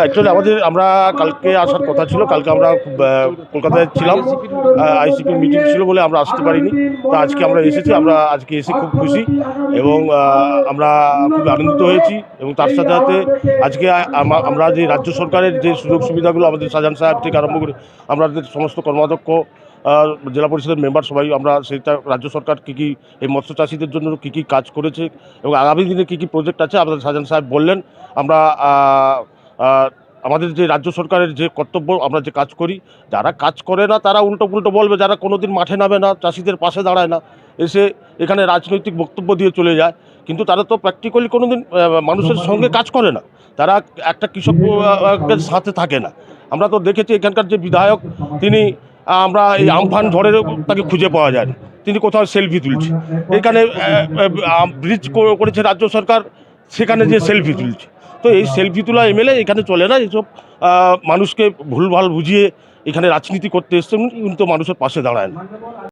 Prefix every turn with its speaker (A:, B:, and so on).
A: Actually আমাদের আমরা কালকে আসার কথা ছিল। কালকে আমরা কলকাতায় ছিলাম। আইসিপির মিটিং ছিল বলে আমরা আসতে পারিনি। তো আজকে আমরা এসেছি, আমরা আজকে এসে খুব খুশি এবং আমরা খুব আনন্দিত হয়েছি এবং তার সাথে সাথে আজকে আমরা যে রাজ্য সরকারের যে সুযোগ সুবিধাগুলো আমাদের শাহজাহান সাহেব থেকে আরম্ভ করে আমাদের সমস্ত কর্মাধ্যক্ষ জেলা পরিষদের মেম্বার সবাই আমরা সেটা রাজ্য সরকার কী কী এই মৎস্য চাষিদের জন্য কী কী কাজ করেছে এবং আগামী দিনে কী কী প্রজেক্ট আছে আমাদের শাহজাহান সাহেব বললেন। আমরা আমাদের যে রাজ্য সরকারের যে কর্তব্য, আমরা যে কাজ করি, যারা কাজ করে না, তারা উল্টো পুল্টো বলবে, যারা কোনোদিন মাঠে নামে না, চাষিদের পাশে দাঁড়ায় না, এসে এখানে রাজনৈতিক বক্তব্য দিয়ে চলে যায়। কিন্তু তারা তো প্র্যাকটিক্যালি কোনোদিন মানুষের সঙ্গে কাজ করে না। তারা একটা কৃষকের সাথে থাকে না। আমরা তো দেখেছি, এখানকার যে বিধায়ক, তিনি আমরা এই আমফান ঝড়েরও তাকে খুঁজে পাওয়া যায় তিনি কোথাও সেলফি তুলছে। এখানে ব্রিজ করেছে রাজ্য সরকার, সেখানে যে সেলফি তুলছে। তো এই সেলফি তোলা এমএলএ এখানে চলে না এইসব মানুষকে ভুলভাল বুঝিয়ে এখানে রাজনীতি করতে এসছে উনি তো মানুষের পাশে দাঁড়ায় না।